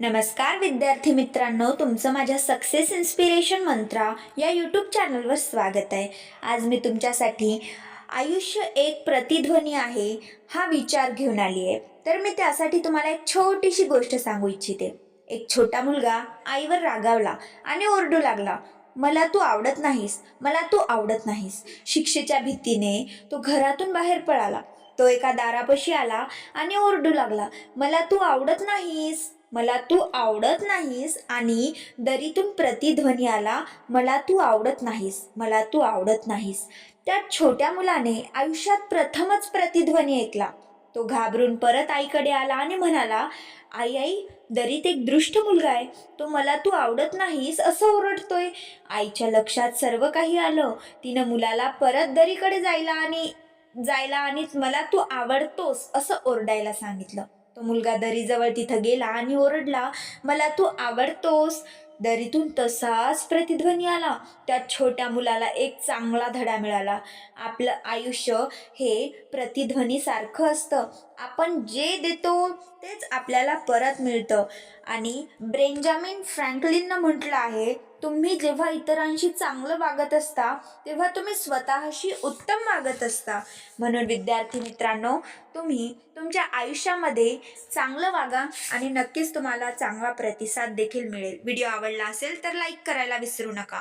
नमस्कार विद्यार्थी मित्रांनो तुमचं माझ्या सक्सेस इन्स्पिरेशन मंत्रा या यूट्यूब चॅनलवर स्वागत आहे. आज मी तुमच्यासाठी आयुष्य एक प्रतिध्वनी आहे हा विचार घेऊन आली आहे. तर मी त्यासाठी तुम्हाला एक छोटीशी गोष्ट सांगू इच्छिते. एक छोटा मुलगा आईवर रागावला आणि ओरडू लागला मला तू आवडत नाहीस मला तू आवडत नाहीस. शिक्षेच्या भीतीने तो घरातून बाहेर पळाला. तो एका दारापाशी आला आणि ओरडू लागला मला तू आवडत नाहीस. मला तू आवडत नाहीस आणि दरीतून प्रतिध्वनी आला मला तू आवडत नाहीस मला तू आवडत नाहीस. त्या छोट्या मुलाने आयुष्यात प्रथमच प्रतिध्वनी ऐकला. तो घाबरून परत आईकडे आला आणि म्हणाला आई आई दरीत एक दृष्ट मुलगा आहे. तो मला तू आवडत नाहीस असं ओरडतोय. आईच्या लक्षात सर्व काही आलं. तिनं मुलाला परत दरीकडे जायला आणि जायला आणि मला तू आवडतोस असं ओरडायला सांगितलं. तो मुलगा दरीजवळ तिथं गेला आणि ओरडला मला तू आवडतोस दरीतून तसाच प्रतिध्वनी आला. त्या छोट्या मुलाला एक चांगला धडा मिळाला. आपलं आयुष्य हे प्रतिध्वनीसारखं असतं. आपण जे देतो तेच आपल्याला परत मिळतं. आणि ब्रेंजामिन फ्रँकलिननं म्हटलं आहे तुम्ही जेव्हा इतरांशी चांगलं वागत असता तेव्हा तुम्ही स्वतःशी उत्तम वागत असता. म्हणून विद्यार्थी मित्रांनो तुम्ही तुमच्या आयुष्यामध्ये चांगलं वागा आणि नक्कीच तुम्हाला चांगला प्रतिसाद देखील मिळेल. व्हिडिओ आवडला असेल तर लाईक करायला विसरू नका.